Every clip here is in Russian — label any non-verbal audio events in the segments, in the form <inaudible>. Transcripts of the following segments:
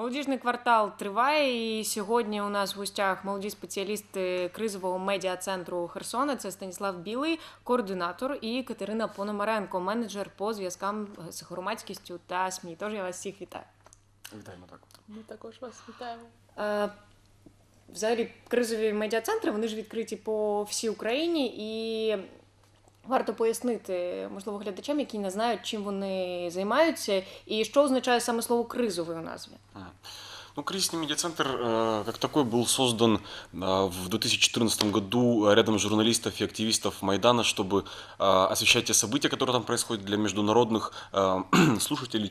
Молодіжний квартал триває, і сьогодні у нас в гостях молоді спеціалісти кризового медіа-центру Херсона. Це Станіслав Білий, координатор, і Катерина Пономаренко, менеджер по зв'язкам з громадськістю та СМІ. Тож я вас всіх вітаю. Вітаємо так. Ми також вас вітаємо. Е, Взагалі, кризові медіа-центри вони ж відкриті по всій Україні, і варто пояснити, можливо, глядачам, які не знають, чим вони займаються, і що означає саме слово кризовий у назві. Ну, кризисный медиацентр э, как такой был создан э, в 2014 году рядом журналистов и активистов Майдана, чтобы э, освещать те события, которые там происходят для международных <clears throat> слушателей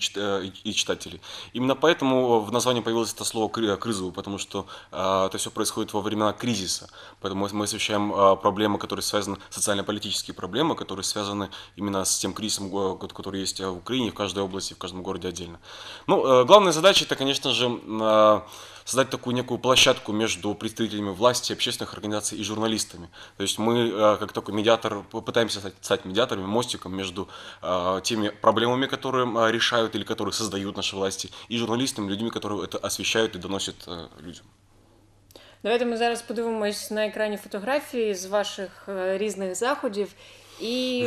и- читателей. Именно поэтому в названии появилось это слово «кры- «крызовый», потому что это все происходит во времена кризиса. Поэтому мы освещаем проблемы, которые связаны, социально-политические проблемы, которые связаны именно с тем кризисом, ко- который есть в Украине, в каждой области, в каждом городе отдельно. Ну, главная задача это, конечно же, создать такую некую площадку между представителями власти, общественных организаций и журналистами. То есть мы, э, как такой медиатор, пытаемся стать, стать медиаторами, мостиком между э, теми проблемами, которые э, решают или которые создают наши власти, и журналистами, людьми, которые это освещают и доносят э, людям. Давайте ми зараз подивимось на екрані фотографії з ваших е, різних заходів, і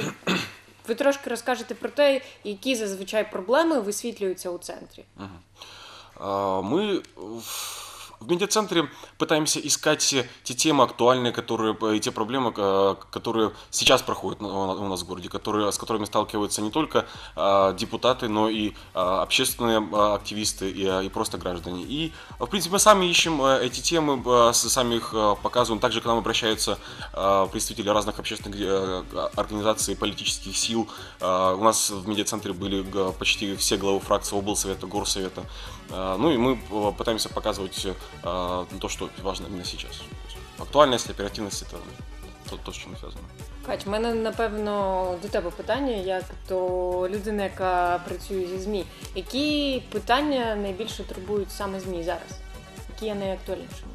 ви трошки розкажете про те, які зазвичай проблеми висвітлюються у центрі. А, Мы в медиацентре пытаемся искать те темы актуальные, которые, э, и те проблемы, э, которые сейчас проходят у нас в городе, которые, с которыми сталкиваются не только а, депутаты, но и а, общественные а, активисты и, а, и просто граждане. И, в принципе, мы сами ищем э, эти темы, сами их показываем. Также к нам обращаются а, представители разных общественных организаций, политических сил. А, У нас в медиацентре были почти все главы фракции облсовета, горсовета. А, Ну и мы э, пытаемся показывать э, то, что важно именно сейчас. То есть Актуальность, оперативность это то, то, с чем мы связаны. Кать, в мене напевно до тебе питання, як до людини, яка працює зі ЗМІ. Які питання найбільше турбують саме ЗМІ зараз? Які є найактуальнішими?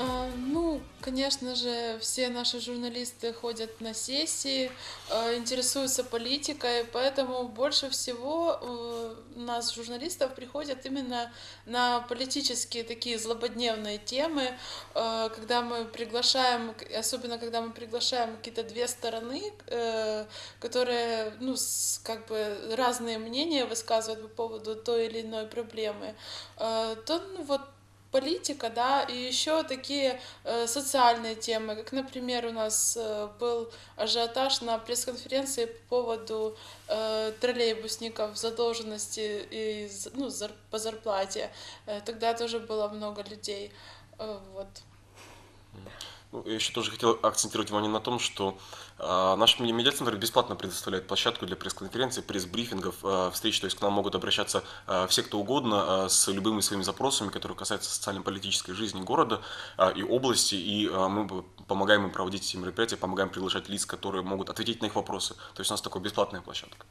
А, Ну, конечно же, все наши журналисты ходят на сессии, а, интересуются политикой, поэтому больше всего э, нас, журналистов, приходят именно на политические такие злободневные темы, а, когда мы приглашаем, особенно когда мы приглашаем какие-то две стороны, э, которые, ну, как бы разные мнения высказывают по поводу той или иной проблемы, то, ну, вот политика, да, и еще такие э, социальные темы, как, например, у нас э, был ажиотаж на пресс-конференции по поводу э, троллейбусников задолженности и, ну, зар- по зарплате. Э, тогда тоже было много людей. Э, вот. Ну, я еще тоже хотел акцентировать внимание на том, что э, наш меди- медиацентр бесплатно предоставляет площадку для пресс-конференций, пресс-брифингов, э, встреч, то есть к нам могут обращаться э, все, кто угодно, э, с любыми своими запросами, которые касаются социально-политической жизни города э, и области, и э, мы помогаем им проводить эти мероприятия, помогаем приглашать лиц, которые могут ответить на их вопросы. То есть у нас такая бесплатная площадка.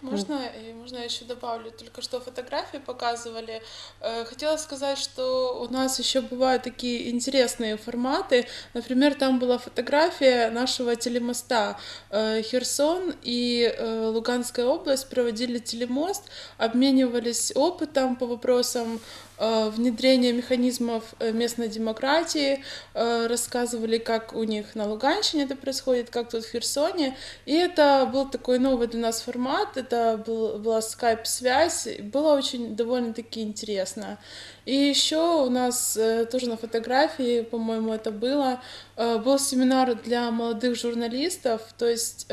Можно, и можно я еще добавлю, только что фотографии показывали. Э, Хотела сказать, что у нас еще бывают такие интересные форматы. Например, там была фотография нашего телемоста. Э, Херсон и э, Луганская область проводили телемост, обменивались опытом по вопросам э, внедрения механизмов э, местной демократии, э, рассказывали, как у них на Луганщине это происходит, как тут в Херсоне. И это был такой новый для нас формат, это был, была скайп-связь, было очень довольно-таки интересно. И еще у нас тоже на фотографии, по-моему, это было, был семинар для молодых журналистов, то есть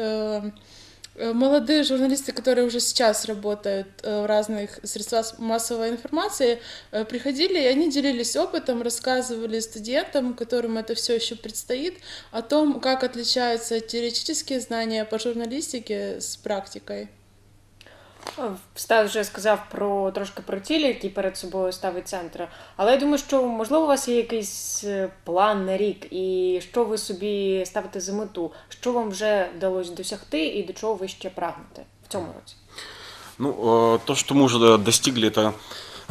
молодые журналисты, которые уже сейчас работают э, в разных средствах массовой информации, э, приходили и они делились опытом, рассказывали студентам, которым это все еще предстоит, о том, как отличаются теоретические знания по журналистике с практикой. Стас вже сказав про трошки про цілі, які перед собою ставить центр. Але я думаю, що можливо у вас є якийсь е, план на рік, і що ви собі ставите за мету, що вам вже вдалося досягти, і до чого ви ще прагнете в цьому році. Ну, э, то, что мы уже достигли, это А,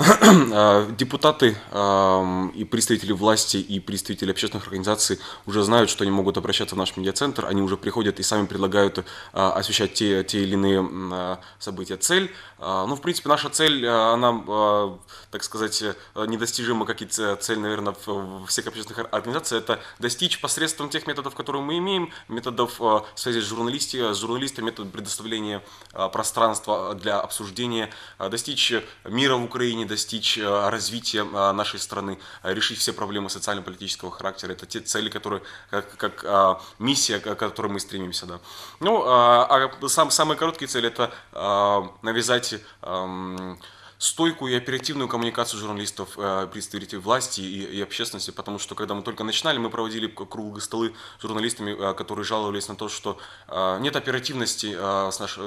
<clears throat> Депутаты ам, и представители власти, и представители общественных организаций уже знают, что они могут обращаться в наш медиацентр, они уже приходят и сами предлагают а, освещать те, те или иные а, события. Цель, а, ну, в принципе, наша цель, а, она, а, так сказать, э, недостижима, как и цель, наверное, в- всех общественных организаций, это достичь посредством тех методов, которые мы имеем, методов а, связи с, журналисти, с журналистами, методов предоставления а, пространства для обсуждения, а, достичь мира в Украине, достичь а, развития а, нашей страны, а, решить все проблемы социально-политического характера. Это те цели, которые, как, как а, миссия, к которой мы стремимся. Да. Ну, а, а сам, самые короткие цели это а, навязать ам, стойкую и оперативную коммуникацию журналистов, э, представителей власти и, и общественности, потому что когда мы только начинали, мы проводили круглые столы с журналистами, э, которые жаловались на то, что э, нет оперативности,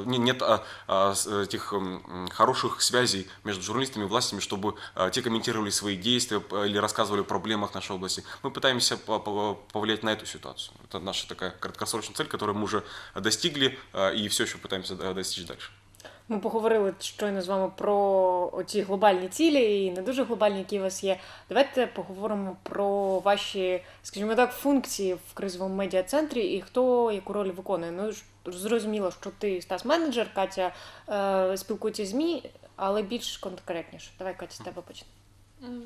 нет этих хороших связей между журналистами и властями, чтобы те комментировали свои действия или рассказывали о проблемах нашей области. Мы пытаемся по- по- повлиять на эту ситуацию. Это наша такая краткосрочная цель, которую мы уже достигли и все еще пытаемся достичь дальше. Ми поговорили щойно з вами про ці глобальні цілі і не дуже глобальні, які у вас є. Давайте поговоримо про ваші, скажімо так, функції в кризовому медіа-центрі і хто яку роль виконує. Ну зрозуміло, що ти стас менеджер, Катя е, спілкується з ЗМІ, але більш конкретніше. Давай, Катя, з тебе почнемо.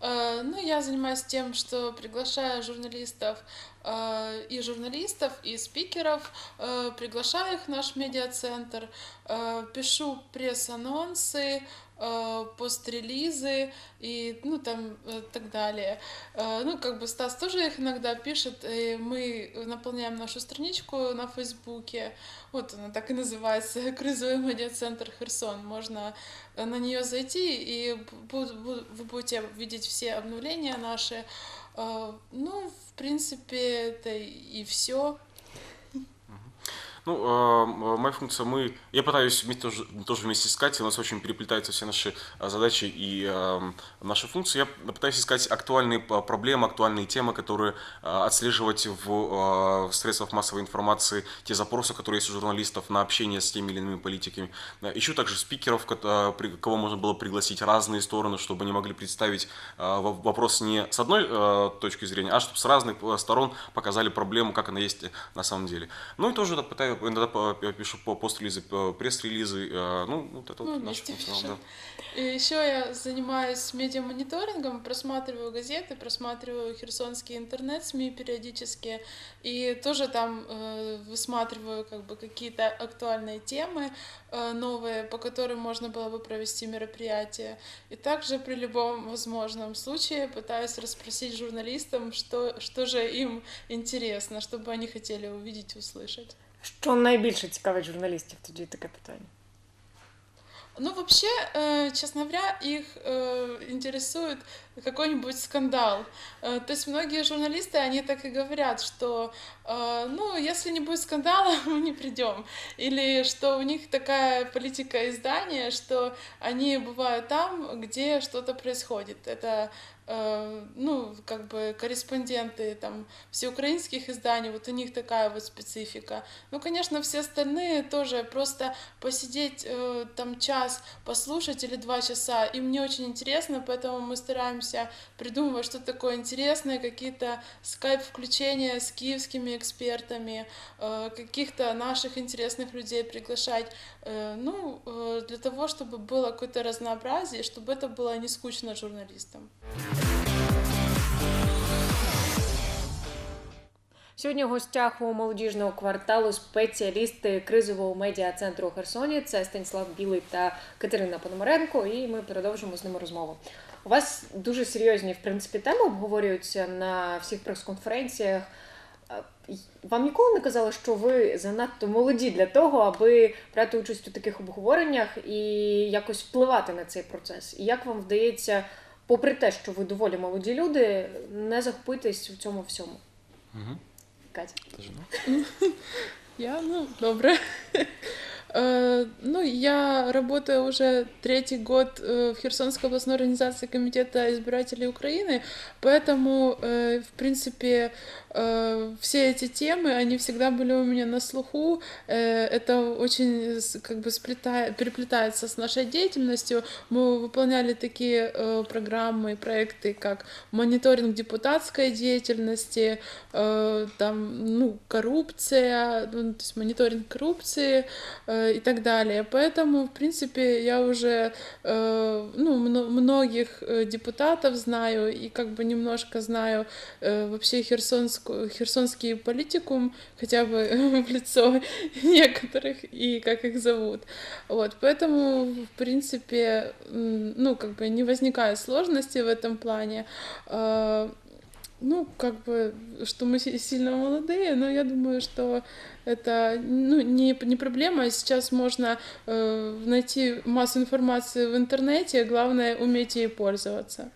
Э, Ну, я занимаюсь тем, что приглашаю журналистов э, и журналистов, и спикеров, э, приглашаю их в наш медиацентр, пишу пресс-анонсы, пост-релизы и, ну, там, э, так далее. Э, Ну, как бы Стас тоже их иногда пишет, и мы наполняем нашу страничку на Фейсбуке, вот она так и называется, <laughs> «Кризовый медиацентр Херсон». Можно э, на нее зайти, и вы будете видеть все обновления наши. Э, Ну, в принципе, это и все. Ну, э, м- моя функция, мы, я пытаюсь вместе, тоже, тоже вместе искать, у нас очень переплетаются все наши э, задачи и э, наши функции. Я пытаюсь искать актуальные п- проблемы, актуальные темы, которые э, отслеживать в, э, в средствах массовой информации, те запросы, которые есть у журналистов на общение с теми или иными политиками. Э, Ищу также спикеров, э, кого можно было пригласить разные стороны, чтобы они могли представить э, во- вопрос не с одной э, точки зрения, а чтобы с разных э, сторон показали проблему, как она есть на самом деле. Ну и тоже да, иногда пишу по пост-релизы, по- пресс-релизы, э, ну вот это Ну, вот функция, пишем. да. И еще я занимаюсь медиамониторингом, просматриваю газеты, просматриваю херсонские интернет-СМИ периодически, и тоже там э, высматриваю как бы какие-то актуальные темы э, новые, по которым можно было бы провести мероприятие. И также при любом возможном случае пытаюсь расспросить журналистам, что, что же им интересно, чтобы они хотели увидеть, услышать. Що найбільше цікавить журналістів? Тоді таке питання. Ну, вообще, э, честно говоря, их э, интересует какой-нибудь скандал. Э, то есть многие журналисты, они так и говорят, что, э, ну, если не будет скандала, <laughs> мы не придем. Или что у них такая политика издания, что они бывают там, где что-то происходит. Это э, ну, как бы корреспонденты там всеукраинских изданий, вот у них такая вот специфика. Ну, конечно, все остальные тоже просто посидеть э, там час, послушать или два часа, им не очень интересно, поэтому мы стараемся придумывать что-то такое интересное, какие-то скайп-включения с киевскими экспертами, э, каких-то наших интересных людей приглашать, э, ну, э, для того, чтобы было какое-то разнообразие, чтобы это было не скучно журналистам. Сьогодні в гостях у молодіжного кварталу спеціалісти кризового медіа-центру у Херсоні. Це Станіслав Білий та Катерина Пономаренко, і ми продовжимо з ними розмову. У вас дуже серйозні, в принципі, теми обговорюються на всіх прес-конференціях. Вам ніколи не казали, що ви занадто молоді для того, аби брати участь у таких обговореннях і якось впливати на цей процес? І як вам вдається, попри те, що ви доволі молоді люди, не захопитись в цьому всьому? Угу. Катя. Ну. Я, ну, добре. Э, Ну, я работаю уже третий год э, в Херсонской областной организации Комитета избирателей Украины, поэтому, э, в принципе, все эти темы, они всегда были у меня на слуху. Это очень как бы сплетает, переплетается с нашей деятельностью. Мы выполняли такие программы проекты, как мониторинг депутатской деятельности, там, ну, коррупция, ну, то есть мониторинг коррупции э, и так далее. Поэтому, в принципе, я уже э, ну, мно- многих э, депутатов знаю и как бы немножко знаю э, вообще херсонскую, херсонский политикум, хотя бы <laughs> в лицо некоторых и как их зовут. Вот, поэтому, в принципе, ну, как бы не возникает сложности в этом плане. Ну, как бы, что мы си- сильно молодые, но я думаю, что это ну, не, не проблема. Сейчас можно э, найти массу информации в интернете, главное уметь ей пользоваться.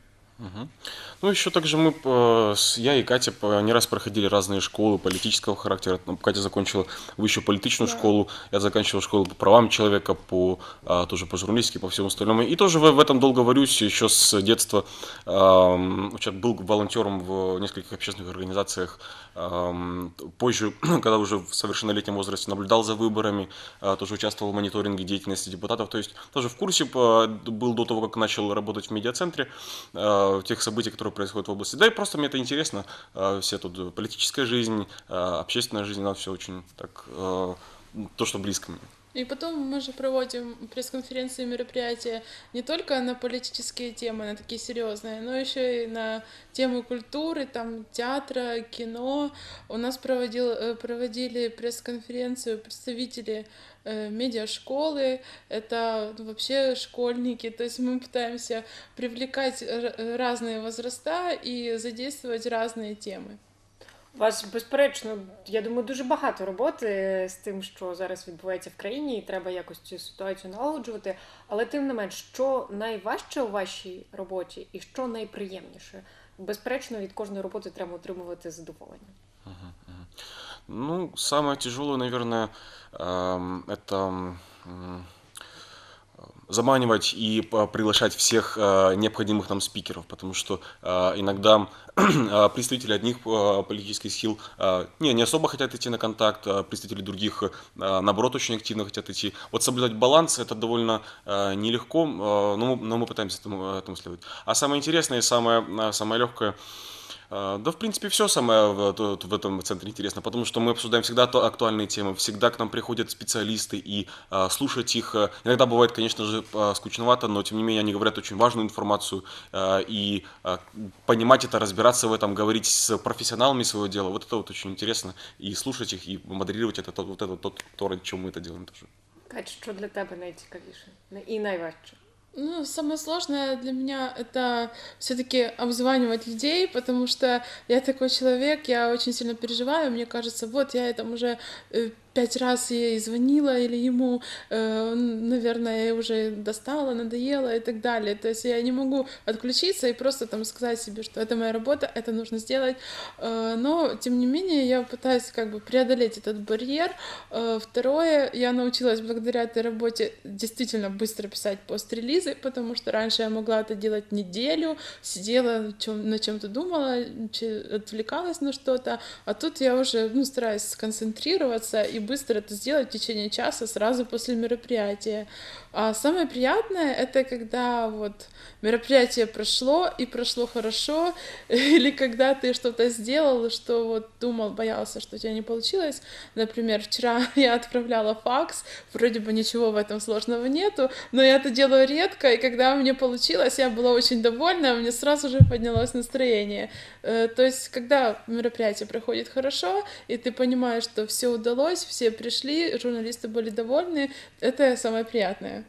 Ну, еще также мы, э, я и Катя не раз проходили разные школы политического характера. Катя закончила высшую политичную Да. школу, я заканчивал школу по правам человека, по, а, тоже по журналистике, по всему остальному. И тоже в, этом долго варюсь, еще с детства. Был волонтером в нескольких общественных организациях. Позже, <clears throat> когда уже в совершеннолетнем возрасте, наблюдал за выборами, а, тоже участвовал в мониторинге деятельности депутатов. То есть тоже в курсе по- был до того, как начал работать в медиацентре, а, тех событий, которые происходят в области. Да и просто мне это интересно. а, Все тут политическая жизнь, а, общественная жизнь, она все очень так, а, то, что близко мне. И потом мы же проводим пресс-конференции и мероприятия не только на политические темы, на такие серьезные, но еще и на темы культуры, там театра, кино. У нас проводил, э, проводили пресс-конференцию представители э, медиашколы, это вообще школьники, то есть мы пытаемся привлекать разные возраста и задействовать разные темы. У вас, безперечно, я думаю, дуже багато роботи з тим, що зараз відбувається в країні, і треба якось цю ситуацію налагоджувати. Але тим не менш, що найважче у вашій роботі і що найприємніше? Безперечно, від кожної роботи треба отримувати задоволення. Ну, самое тяжелое, наверное, это заманивать и п- приглашать всех а, необходимых нам спикеров, потому что а, иногда <clears throat> представители одних политических сил не, не особо хотят идти на контакт, а представители других, наоборот, очень активно хотят идти. Вот соблюдать баланс это довольно нелегко, но, мы, но мы пытаемся этому, этому следовать. А самое интересное и самое, самое легкое Да, в принципе, все самое в, тут в этом центре интересно, потому что мы обсуждаем всегда то- актуальные темы, всегда к нам приходят специалисты, и а, слушать их а, иногда бывает, конечно же, а, скучновато, но тем не менее они говорят очень важную информацию, а, и а, понимать это, разбираться в этом, говорить с профессионалами своего дела, вот это вот очень интересно, и слушать их, и модерировать это, то, вот это тот, то, ради чего мы это делаем тоже. Кать, що для тебе найцікавіше і найважче? Ну, самое сложное для меня это все-таки обзванивать людей, потому что я такой человек, я очень сильно переживаю, мне кажется, вот я там уже э, пять раз ей звонила или ему, э, наверное, я уже достала, надоела и так далее. То есть я не могу отключиться и просто там сказать себе, что это моя работа, это нужно сделать. Э, Но, тем не менее, я пытаюсь как бы преодолеть этот барьер. Э, Второе, я научилась благодаря этой работе действительно быстро писать пост-релизы, потому что раньше я могла это делать неделю, сидела чем, на чем-то думала, отвлекалась на что-то, а тут я уже ну, стараюсь сконцентрироваться и быстро это сделать в течение часа сразу после мероприятия. А самое приятное это когда вот мероприятие прошло и прошло хорошо, <laughs> или когда ты что-то сделал, что вот думал, боялся, что у тебя не получилось. Например, вчера <laughs> я отправляла факс, вроде бы ничего в этом сложного нету, но я это делаю редко, и когда мне получилось, я была очень довольна, у меня сразу же поднялось настроение. Э, То есть, когда мероприятие проходит хорошо, и ты понимаешь, что все удалось, все пришли, журналисты были довольны, это самое приятное.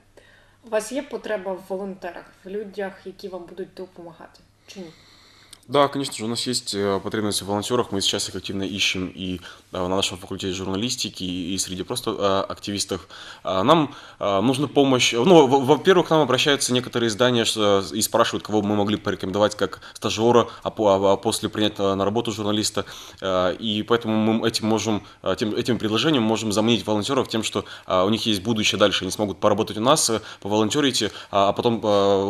У вас є потреба в волонтерах, в людях, які вам будуть допомагати? Чи ні? Да, конечно же, у нас есть э, потребность в волонтерах, мы сейчас их активно ищем и э, на нашем факультете журналистики и среди просто э, активистов. А, Нам нужна помощь. Ну, во- во-первых, к нам обращаются некоторые издания и спрашивают, кого мы могли порекомендовать как стажера, а по- а после принять на работу журналиста. И поэтому мы этим можем, э, тем, этим предложением можем заманить волонтеров тем, что у них есть будущее дальше. Они смогут поработать у нас, поволонтерить, а а потом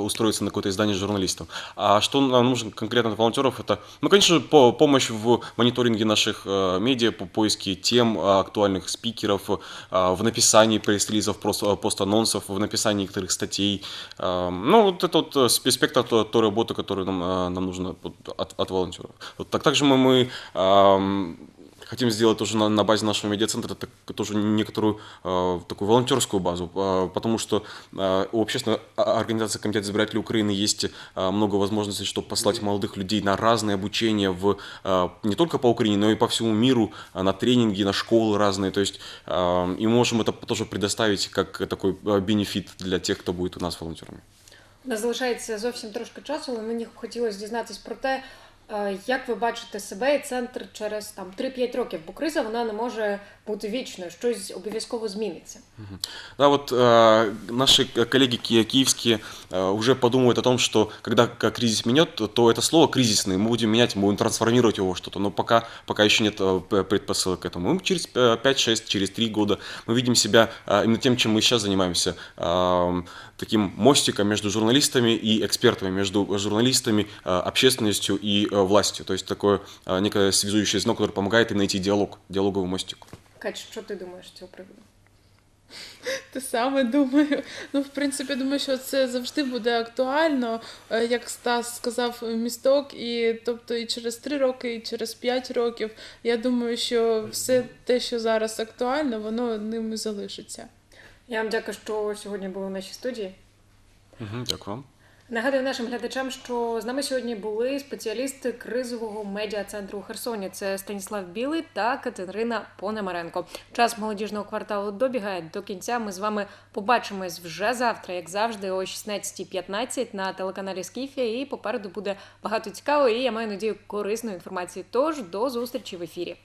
устроиться на какое-то издание журналистов. А что нам нужно конкретно от волонтеров? Это, ну, конечно, по- помощь в мониторинге наших э, медиа, по поиске тем э, актуальных спикеров, э, в написании пресс-релизов, пост-анонсов, в написании некоторых статей. Э, Ну, вот это вот спе- спектр той, той работы, которую нам, нам нужно от, от волонтеров. Вот так, также мы, мы эм, хотим сделать тоже на, на базе нашего медиацентра так- тоже некоторую э, такую волонтерскую базу, э, потому что э, у общественной о- организации Комитет избирателей Украины есть э, много возможностей, чтобы послать молодых людей на разные обучения в, э, не только по Украине, но и по всему миру, э, на тренинги, на школы разные. То есть э, и можем это тоже предоставить как такой э, бенефит для тех, кто будет у нас волонтерами. У нас залишається зовсім трошки часу, але мені хотілося дізнатись про те, е, як ви бачите себе і центр через там 3-5 років, бо криза вона не може бути вічною, щось обов'язково зміниться. Да, вот э, наши к- коллеги ки- киевские э, уже подумают о том, что когда к- кризис менет, то, то это слово кризисный мы будем менять, мы будем трансформировать его во что-то, но пока, пока еще нет э, п- предпосылок к этому. Мы через э, 5-6, через 3 года мы видим себя э, именно тем, чем мы сейчас занимаемся, э, таким мостиком между журналистами и экспертами, между журналистами, э, общественностью и э, властью. То есть такое э, некое связующее звено, которое помогает им найти диалог, диалоговый мостик. Кать, що ти думаєш з цього приводу? Те саме думаю. Ну, в принципі, думаю, що це завжди буде актуально, Е, як Стас сказав, місток, і тобто і через три роки, і через п'ять років. Я думаю, що все те, що зараз актуально, воно ним і залишиться. Я вам дякую, що сьогодні були в нашій студії. Мгм, Дякую вам. Нагадую нашим глядачам, що з нами сьогодні були спеціалісти кризового медіа-центру у Херсоні. Це Станіслав Білий та Катерина Пономаренко. Час молодіжного кварталу добігає до кінця. Ми з вами побачимось вже завтра, як завжди, о 16.15 на телеканалі Скіфія. І попереду буде багато цікавої і я маю надію корисної інформації. Тож до зустрічі в ефірі.